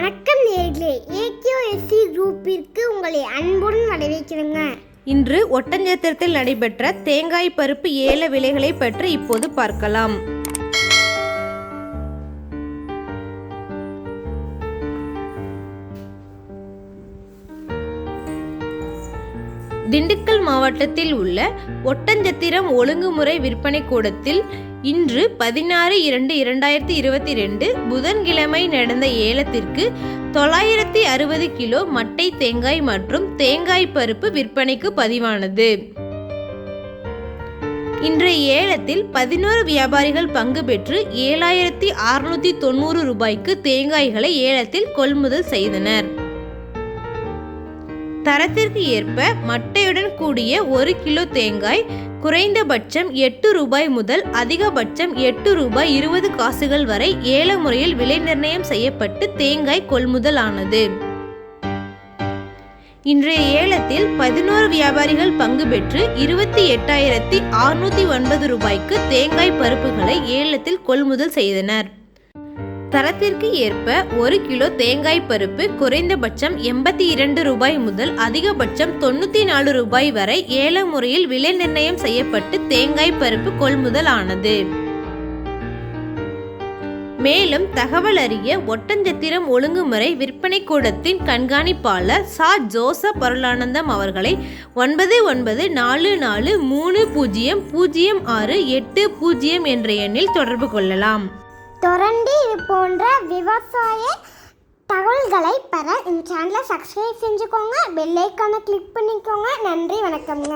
வணக்கம் நேர்களே. ஏகேஎஸ்சி குரூப்பிற்கு உங்களை அன்புடன் வரவேற்கிறேங்க. இன்று ஒட்டஞ்சத்திரத்தில் நடைபெற்ற தேங்காய் பருப்பு ஏல விலைகளை பற்றி இப்போது பார்க்கலாம். திண்டுக்கல் மாவட்டத்தில் உள்ள ஒட்டஞ்சத்திரம் ஒழுங்குமுறை விற்பனை கூடத்தில் இன்று பதினாறு இரண்டு இரண்டாயிரத்தி இருபத்தி ரெண்டு புதன்கிழமை நடந்த ஏலத்திற்கு தொள்ளாயிரத்தி அறுபது கிலோ மட்டை தேங்காய் மற்றும் தேங்காய் பருப்பு விற்பனைக்கு பதிவானது. இன்றைய ஏலத்தில் பதினோரு வியாபாரிகள் பங்கு பெற்று ஏழாயிரத்தி அறுநூற்றி தொண்ணூறு ரூபாய்க்கு தேங்காய்களை ஏலத்தில் கொள்முதல் செய்தனர். தரத்திற்கு ஏற்ப மட்டையுடன் கூடிய ஒரு கிலோ தேங்காய் குறைந்தபட்சம் எட்டு ரூபாய் முதல் அதிகபட்சம் எட்டு ரூபாய் இருபது காசுகள் வரை ஏல முறையில் விலை நிர்ணயம் செய்யப்பட்டு தேங்காய் கொள்முதல் ஆனது இன்றைய ஏலத்தில் பதினோரு வியாபாரிகள் பங்கு பெற்று இருபத்தி எட்டாயிரத்தி அறுநூத்தி ஒன்பது ரூபாய்க்கு தேங்காய் பருப்புகளை ஏலத்தில் கொள்முதல் செய்தனர். தரத்திற்கு ஏற்ப ஒரு கிலோ தேங்காய் பருப்பு குறைந்தபட்சம் எண்பத்தி இரண்டு ரூபாய் முதல் அதிகபட்சம் தொண்ணூற்றி நாலு ரூபாய் வரை ஏல முறையில் விலை நிர்ணயம் செய்யப்பட்டு தேங்காய் பருப்பு கொள்முதல் ஆனது மேலும் தகவல் அறிய ஒட்டஞ்சத்திரம் ஒழுங்குமுறை விற்பனை கூடத்தின் கண்காணிப்பாளர் சா. ஜோசப் பொருளானந்தம் அவர்களை ஒன்பது ஒன்பது நாலு நாலு மூணு பூஜ்ஜியம் பூஜ்ஜியம் ஆறு எட்டு பூஜ்ஜியம் என்ற எண்ணில் தொடர்பு கொள்ளலாம். தொடர்ந்து இது போன்ற விவசாய தகவல்களை பெற இந்த சேனலை சப்ஸ்கிரைப் செஞ்சுக்கோங்க. பெல் கிளிக் பண்ணிக்கோங்க. நன்றி வணக்கம்ங்க.